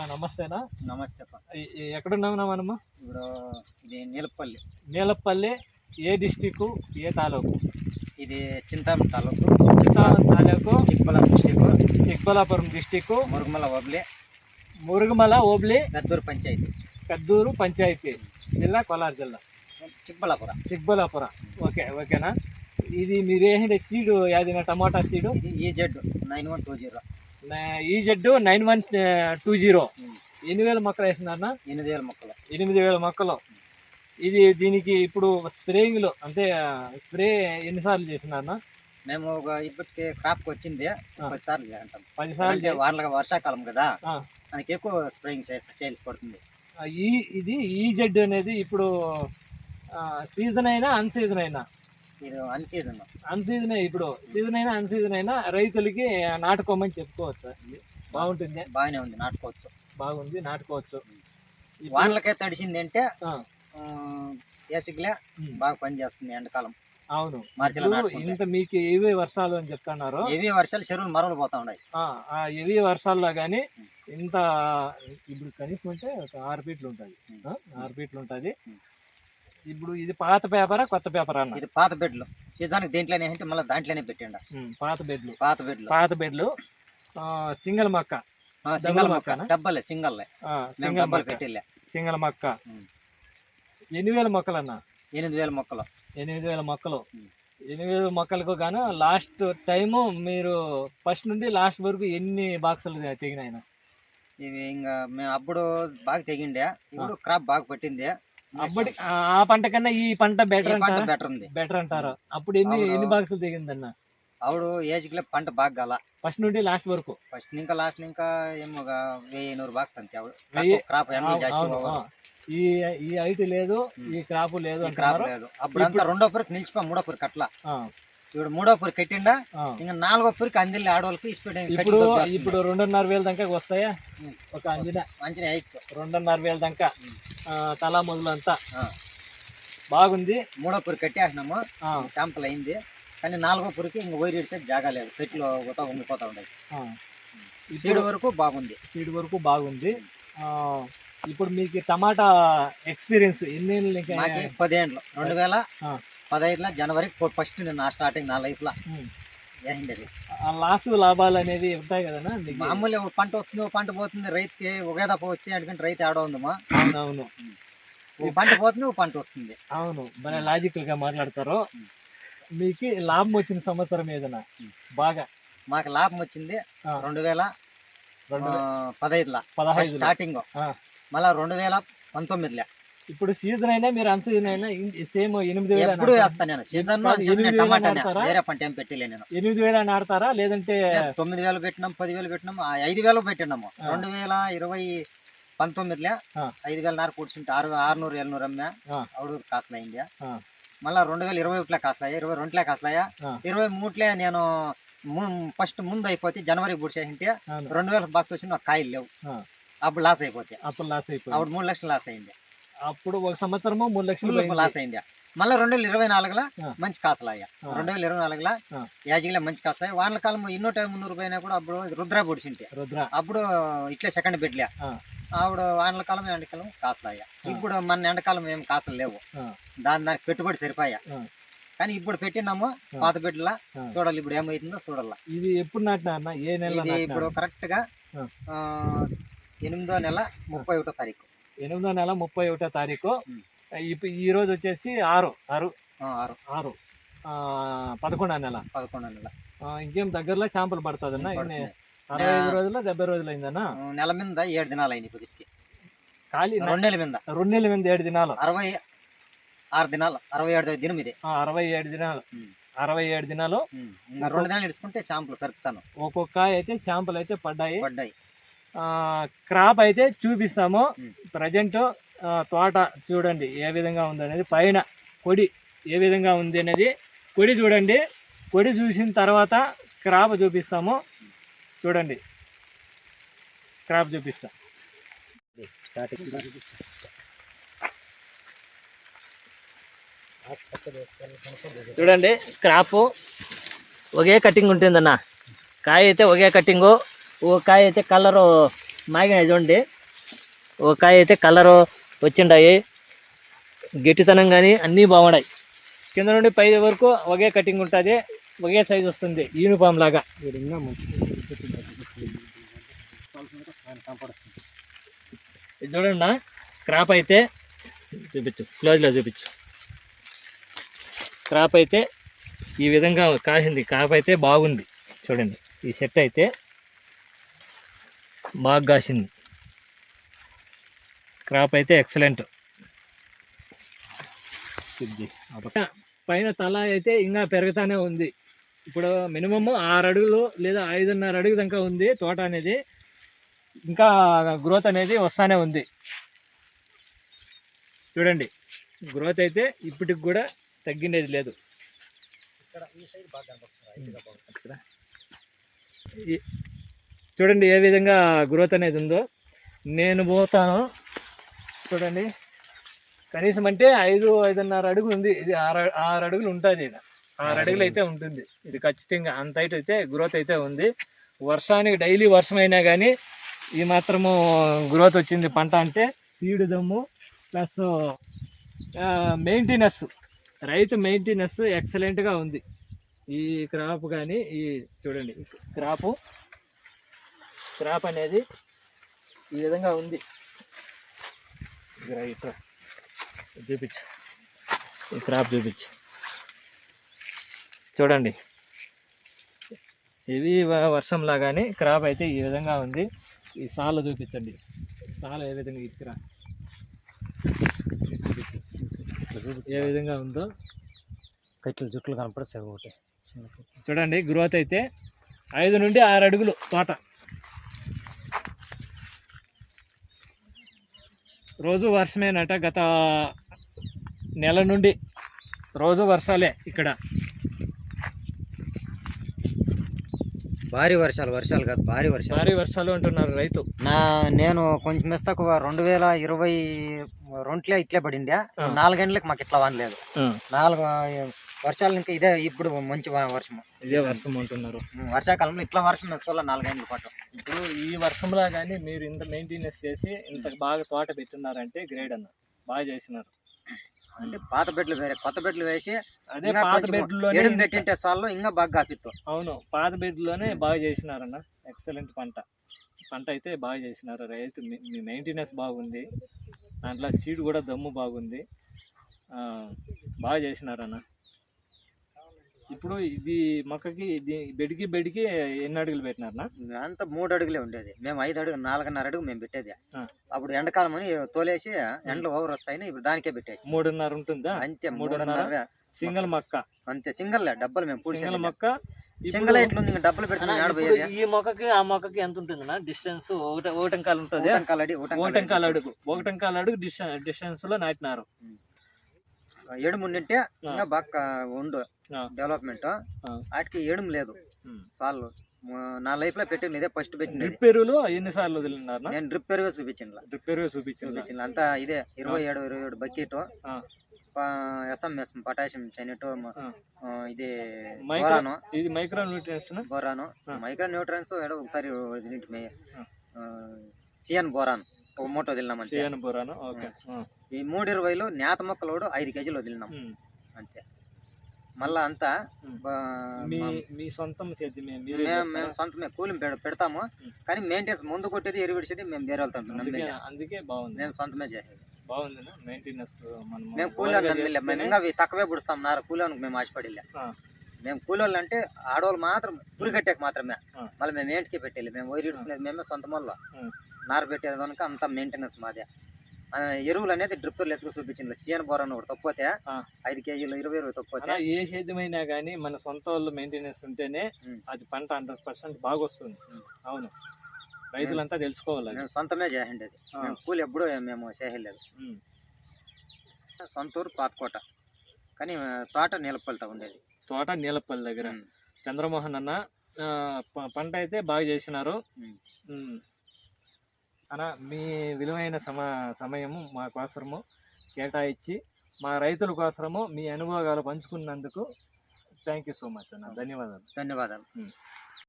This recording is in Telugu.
అన్న నమస్తేనా? నమస్తే ఎక్కడున్నావు మనమ్మ ఇప్పుడు ఇది నీలపల్లి. నీలపల్లి ఏ డిస్టిక్ ఏ తాలూకు? ఇది చింతామ తాలూకు. చిత్తారం తాలూకు. చిక్బల డిస్టిక్ చిక్బలాపురం డిస్టిక్ మురుగుమల వబ్లే మురుగుమల ఓబ్లి. పెద్దూరు పంచాయతీ. కద్దూరు పంచాయతీ. జిల్లా కోలార్ జిల్లా. చిక్బలాపుర. చిక్బలాపురం. ఓకే ఓకేనా? ఇది మీరు వేసిన సీడు? యాదిన టమాటా సీడు? ఈ Z nine one two zero. ఈ Z nine one two zero. ఎన్ని వేల మొక్కలు వేసినారన్నా ఎనిమిది వేల మొక్కలు. ఎనిమిది వేల మొక్కలు. ఇది దీనికి ఇప్పుడు స్ప్రేయింగ్లో అంటే స్ప్రే ఎన్నిసార్లు చేసినారన్నా మేము ఒక ఇప్పటికి క్రాప్కి వచ్చింది. పది సార్లు అంటాం పది సార్లు వానల వర్షాకాలం కదా. మనకి ఎక్కువ స్ప్రేయింగ్ చేయాల్సి పడుతుంది. ఈ ఇది ఈ జెడ్ అనేది ఇప్పుడు సీజన్ అయినా అన్ సీజన్ అయినా. ఇది అన్ సీజన్ అన్ సీజన్ ఇప్పుడు. సీజన్ అయినా అన్ సీజన్ అయినా రైతులకి నాటుకోమని చెప్పుకోవచ్చు బాగుంటుంది? బాగానే ఉంది నాటుకోవచ్చు. బాగుంది నాటుకోవచ్చు. ఇప్పుడు- వానలకే తడిసింది అంటే ఏసిగ్లే బాగా పనిచేస్తుంది ఎండాకాలం. అవును. ఇంత మీకు ఏవే వర్షాలు అని చెప్తున్నారు? హెవీ వర్షాలు చెరువులు మరవలు పోతా ఉన్నాయి. ఆ, ఏవే వర్షాల్లో కానీ ఇంత ఇప్పుడు కనీసం అంటే ఒక ఆరు ఫీట్లు ఉంటుంది ఆరు ఫీట్లు ఉంటుంది. ఇప్పుడు ఇది పాత పేపరా కొత్త పేపర్ అన్న ఇది పాత బెడ్లు. సీజన్కి దీంట్లోనే అంటే మళ్ళీ దాంట్లోనే పెట్టండి పాత బెడ్లు. పాత బెడ్లు. పాత బెడ్లు. ఆ, సింగల్ మక్క. సింగల్ మొక్క? డబ్బలే సింగల్ సింగల్ పెట్టిలే సింగల్ మక్క. ఎన్ని వేల మొక్కలు అన్న ఎనిమిది వేల మొక్కలు. ఎనిమిది వేల మొక్కలు. ఎనిమిది వేల మొక్కలకు గాను లాస్ట్ టైము మీరు ఫస్ట్ నుండి లాస్ట్ వరకు ఎన్ని బాక్సులు తెగినాయన? ఇవి ఇంకా మేము అప్పుడు బాగా తెగిండే. ఇప్పుడు క్రాప్ బాగా పట్టింది. అప్పటి ఆ పంట కన్నా ఈ పంట బెటర్ పంట అంటారా? బెటర్ ఉంది. బెటర్ అంటారు? అప్పుడు ఎన్ని అవును. ఎన్ని బాక్సులు తెగిందన్న? అప్పుడు ఏజ్కి పంట బాగా గల. ఫస్ట్ నుండి లాస్ట్ వరకు. ఫస్ట్ ఇంకా లాస్ట్ ఇంకా ఏమో ఒక వెయ్యి నూరు బాక్స్ అంతే. వెయ్యి? క్రాప్ అవును, జాస్తి అవును, పోవాలి. ఆ. ఈ ఈ హైట్ లేదు. ఈ క్రాప్ లేదు క్రాప్ అంటున్నారు. లేదు. అప్పుడు అంతా రెండో పురికి నిలిచిపో మూడో పురికి అట్లా. ఆ, ఇప్పుడు మూడో పురికి కట్టిండా. ఇంకా నాలుగో పురికి అందిల్లి ఆడవాళ్ళకి ఇష్టపడి ఇప్పుడు ఇప్పుడు రెండున్నర వేల దాకా వస్తాయా. ఒక అంజన మంచిగా వేయచ్చు రెండున్నర వేల దాకా. తలా మొదలు అంతా ఆ. బాగుంది. మూడో పురికి కట్టేసినాము ఆ, శాంపుల్ అయింది. కానీ నాలుగో పురికి ఇంక వైర్ ఇడిసే జాగా లేదు. చెట్లు పోతా ఉండిపోతా ఆ. సీడ్ వరకు బాగుంది. సీడ్ వరకు బాగుంది. ఇప్పుడు మీకు టమాటా ఎక్స్పీరియన్స్ ఎన్ని పదేండ్లు. రెండు వేల పదహైదులో జనవరి ఫస్ట్ నేను నా స్టార్టింగ్ నా లైఫ్లో. ఉమ్. వేసిండేది ఆ లాస్ లాభాలు అనేది ఉంటాయి కదనా మీకు మామూలు పంట వస్తుంది ఒక పంట పోతుంది రైతుకి ఒకే దప్ప వస్తే ఎందుకంటే రైతు ఆడ ఉందమ్మా అవునవును. ఒక పంట పోతుంది ఒక పంట వస్తుంది. అవును భలే లాజికల్గా మాట్లాడతారు. మీకు లాభం వచ్చిన సంవత్సరం ఏదైనా. బాగా. మాకు లాభం వచ్చింది రెండు వేల పదహైదులో. పదహైదు స్టార్టింగ్. మళ్ళా రెండు వేల పంతొమ్మిదిలో. ఇప్పుడు సీజన్ అయినా మీరు అన్ సీజన్ అయినా సేమ్ ఎనిమిది వేలు ఎప్పుడు వేస్తాను నేను. సీజన్? వేరే పంట ఏం పెట్టలే నేను. ఎనిమిది వేలు అని ఆడతారా? లేదంటే తొమ్మిది వేలు పెట్టినాం పది వేలు పెట్టినాం ఐదు వేలు పెట్టినాము. రెండు వేల ఇరవై పంతొమ్మిదిలో. ఐదు వేల నారు కూర్చుంటే ఆరు ఆరునూరు ఏళ్ళనూరు అమ్మా. అవుడు కాసులు అయింది ఆ. మళ్ళా రెండు వేల ఇరవై ఒకటిలో కాసులాయి ఇరవై రెండులే కాసులాయా. ఇరవై మూడులే నేను ఫస్ట్ ముందు అయిపోతే జనవరి బుడిచేసింటే అవును, రెండు వేల బాక్స్ వచ్చిన కాయలు లేవు. అప్పుడు లాస్ అయిపోతే. అప్పుడు లాస్ అయిపోయింది. అప్పుడు మూడు లక్షలు లాస్ అయింది. అప్పుడు ఒక సంవత్సరము మూడు లక్షలు. లాస్ అయింది మళ్ళీ రెండు వేల ఇరవై నాలుగులో. మంచి కాసులాయ్యా ఆ. రెండు వేల ఇరవై నాలుగులో. యాజిగిలో మంచి కాసులాయి వానల కాలం ఎన్నో టైం మున్నూరు పోయినా కూడా అప్పుడు రుద్ర పొడిచింటే రుద్ర అప్పుడు ఇట్లే సెకండ్ ఆ. ఆవిడ వానల కాలం ఎండకాలం కాసులాయ్యా ఇప్పుడు మన ఎండకాలం ఏం కాసులు లేవు. దాని దానికి పెట్టుబడి సరిపోయా. కానీ ఇప్పుడు పెట్టినాము. పాత బిడ్డలా. చూడాలి ఇప్పుడు ఏమవుతుందో చూడాలా ఇది ఎప్పుడు నాటినారన్న ఏ నెల ఇది ఇప్పుడు కరెక్ట్గా ఎనిమిదో నెల ముప్పై ఒకటో తారీఖు ఎనిమిదో నెల ముప్పై ఒకటో తారీఖు. ఈ రోజు వచ్చేసి ఆరు ఆరు. ఆరు. ఆరు. పదకొండో నెల. పదకొండో నెల. ఇంకేం దగ్గరలో షాంపుల్ పడుతుంది. అరవై ఐదు రోజులు డెబ్బై రోజులు అయిందన్న? నెల మీద ఏడు దినాలు అయింది ఇప్పటికి. ఖాళీ రెండు నెలల మీద. రెండు నెలల మీద ఏడు దినాలు. అరవై ఆరు దినాలు. అరవై ఏడు దినం ఇది. అరవై ఏడు దినాలు. అరవై ఏడు దినాలు. రెండు దినాలు ఇడుచుకుంటే షాంపులు పెరుకుతాను ఒక్కొక్క అయితే షాంపుల్ అయితే పడ్డాయి. పడ్డాయి. క్రాప్ అయితే చూపిస్తాము. ప్రజెంట్ తోట చూడండి ఏ విధంగా ఉంది అనేది పైన కొడి ఏ విధంగా ఉంది అనేది కొడి చూడండి. కొడి చూసిన తర్వాత క్రాప్ చూపిస్తాము. చూడండి. క్రాప్ చూపిస్తాం. చూడండి క్రాప్ ఒకే కటింగ్ ఉంటుందన్న. కాయ అయితే ఒకే కటింగు. ఓ కాయ అయితే కలరు మాగినాయి చూడండి. ఒక కాయ అయితే కలరు వచ్చిండాయి. గట్టితనం కానీ అన్నీ బాగున్నాయి. కింద నుండి పై వరకు ఒకే కటింగ్ ఉంటుంది. ఒకే సైజ్ వస్తుంది. యూనిఫామ్ లాగా. ఇది చూడండి క్రాప్ అయితే చూపించు. క్లోజ్లో చూపించు. క్రాప్ అయితే ఈ విధంగా కాసింది. క్రాప్ అయితే బాగుంది. చూడండి. ఈ సెట్ అయితే బాగా కాసింది. క్రాప్ అయితే ఎక్సలెంట్ పైన తల అయితే ఇంకా పెరుగుతానే ఉంది. ఇప్పుడు మినిమమ్ ఆరు అడుగులు లేదా ఐదున్నర అడుగు దాకా ఉంది తోట అనేది. ఇంకా గ్రోత్ అనేది వస్తానే ఉంది. చూడండి గ్రోత్ అయితే ఇప్పటికి కూడా తగ్గిండేది లేదు. ఇక్కడ. ఈ- చూడండి ఏ విధంగా గ్రోత్ అనేది ఉందో. నేను పోతాను. చూడండి. కనీసం అంటే ఐదు ఐదున్నర అడుగులు ఉంది. ఇది ఆరు ఆరు అడుగులు ఉంటుంది ఇది. ఆరు అడుగులు అయితే ఉంటుంది. ఇది ఖచ్చితంగా అంత హైట్ అయితే గ్రోత్ అయితే ఉంది. వర్షానికి డైలీ వర్షం అయినా కానీ ఈ మాత్రము గ్రోత్ వచ్చింది పంట అంటే సీడ్ దమ్ము ప్లస్ మెయింటెనెన్స్ రైతు మెయింటెనెన్స్ ఎక్సలెంట్గా ఉంది. ఈ క్రాప్ కానీ ఈ చూడండి క్రాపు క్రాప్ అనేది ఈ విధంగా ఉంది. చూపించు. ఈ క్రాప్ చూపించు. చూడండి. ఇది వర్షం లాగానే క్రాప్ అయితే ఈ విధంగా ఉంది. ఈ సాల చూపించండి. సాల ఏ విధంగా ఇటుకురా? ఏ విధంగా ఉందో. కట్టెలు జుట్లు కనపడతాయి ఒకటి. చూడండి గ్రోత్ అయితే ఐదు నుండి ఆరు అడుగులు తోట. రోజు వర్షమేనట గత నెల నుండి. రోజు వర్షాలే ఇక్కడ. భారీ వర్షాలు వర్షాలు కాదు భారీ వర్షాలు. భారీ వర్షాలు అంటున్నారు రైతు. నా నేను కొంచెం మిస్తకు రెండు వేల ఇరవై రెండులే ఇట్లే పడిండే ఆ. నాలుగేండ్లకి మాకు ఇట్లా వానలేదు నాలుగు వర్షాలు ఇంకా ఇదే ఇప్పుడు మంచి వర్షం ఇదే వర్షం అంటున్నారు. వర్షాకాలంలో ఇట్లా వర్షం వేసుకోవాలి నాలుగేండ్ల పాటు. ఇప్పుడు ఈ వర్షంలో కానీ మీరు ఇంత మెయింటెనెన్స్ చేసి ఇంత బాగా తోట పెట్టున్నారంటే గ్రేడ్ అన్న. బాగా చేసినారు. అంటే పాత బెడ్లు వేరే కొత్త బెడ్లు వేసి అదే పాత ఇంత- పెట్టింటే సాల్లో ఇంకా బాగా కాపిత్తు. అవును పాత బెడ్లోనే బాగా చేసినారన్న. ఎక్సలెంట్ పంట. పంట అయితే బాగా చేసినారు. రైతు మీ- మెయింటెనెన్స్ బాగుంది. దాంట్లో సీడ్ కూడా దమ్ము బాగుంది. బాగా చేసినారన్న. ఇప్పుడు ఇది మొక్కకి బెడ్కి బెడ్కి ఎన్ని అడుగులు పెట్టినారన్న? అంత మూడు అడుగులే ఉండేది. మేము ఐదు అడుగు నాలుగున్నర అడుగు మేము పెట్టేది. అప్పుడు ఎండాకాలం అని తోలేసి ఎండలు ఓవర్ వస్తాయని ఇప్పుడు దానికే పెట్టేసి. మూడున్నర ఉంటుందా? అంతే మూడున్నర? సింగిల్ మొక్క. అంతే సింగల్ డబ్బులు మేము పూడి సింగిల్ మొక్క. సింగల్ ఎట్లా ఉంది డబ్బులు పెడితే అన్నా, ఆడ ఇప్పుడు పోయేది ఈ మొక్కకి ఆ మొక్కకి ఎంత ఉంటుంది డిస్టెన్స్ ఒకటి ఒకటంకాలు ఉంటుంది? ఊటంకాలడి ఒకటంకాల అడుగు ఒకటంకాల అడుగు డిస్టెన్స్ డిస్టెన్స్లో నాటినారు ఎడుము నింటే ఇంకా బాగా ఉండు. డెవలప్మెంట్. వాటికి ఎడుము లేదు. సార్లు నా లైఫ్లో పెట్టింది ఇదే ఫస్ట్ పెట్టింది. డ్రిప్ ఎరువులు ఎన్నిసార్లు వదిలినారు నేను డ్రిప్ పెరుగు చూపించింది డ్రిప్ ఎరువు చూపించింది అంతా ఇదే ఇరవై ఏడు ఇరవై ఏడు బకెట్. SMS potassium చైనట్. ఇది బోరాను. ఇది micro nutrients boron. Micro nutrients ఏదో ఒకసారి సిఎన్ బోరాన్. ఒక మూట వదిలినాం అంతే. C N boron okay. ఈ మూడు ఇరవైలో నేత మొక్కలోడు ఐదు కేజీలు వదిలినాం. అంతే. మళ్ళా అంతా ఉమ్. బా- మీ మా- మీ సొంతం మీరే మేము మేము చేస్తారా? సొంతమే కూలి పెడ- పెడతాము. కానీ మెయింటెన్స్ ముందు కొట్టేది ఎరువిడిచేది మేము వేరే వెళ్తాం అందుకే నమ్మిలే అందుకే బాగుంది. మేము సొంతమే చేసేది. బాగుంది మెయింటెనెన్స్ మనం మేము నమ్మిలే. మేము ఇంకా అవి తక్కువే పుడుస్తాం. నార కూలోనికి మేము ఆశపడిలే. ఆ. మేము కూలోళ్ళు అంటే ఆడవాళ్ళు మాత్రం పురిగట్టేకి మాత్రమే. ఆ. మళ్ళీ మేము ఏంటికి పెట్టేది మేము వైర్ ఇడుచుకునేది మేమే సొంత ఉమ్. నార పెట్టేది కనుక అంత మెయింటెనెన్స్ మాదే. ఎరువులు అనేది డ్రిప్పర్లు వేసుకు చూపించింది. సీఎన్ బోరన్ ఒకటి తప్పితే ఆ. ఐదు కేజీలు ఇరవై ఇరవై అలా ఏ సేద్యమైనా కానీ మన సొంత వాళ్ళు మెయింటెనెన్స్ ఉంటేనే. అది పంట హండ్రెడ్ పర్సెంట్ బాగా వస్తుంది అవును. రైతులంతా తెలుసుకోవాలి అది. మేము సొంతమే చేయండి. మేము కూలి ఎప్పుడూ మేము చేయలేదు. సొంత ఊరు పాతకోట. కానీ తోట నీలపల్లితో ఉండేది. తోట నీలపల్లి దగ్గర. చంద్రమోహన్ అన్న పంట అయితే బాగా చేసినారు. అన్న మీ విలువైన సమ సమయము మా కోసరము కేటాయించి మా రైతుల కోసరము మీ అనుభవాలు పంచుకున్నందుకు థ్యాంక్ యూ సో మచ్ అన్న. ధన్యవాదాలు. ధన్యవాదాలు.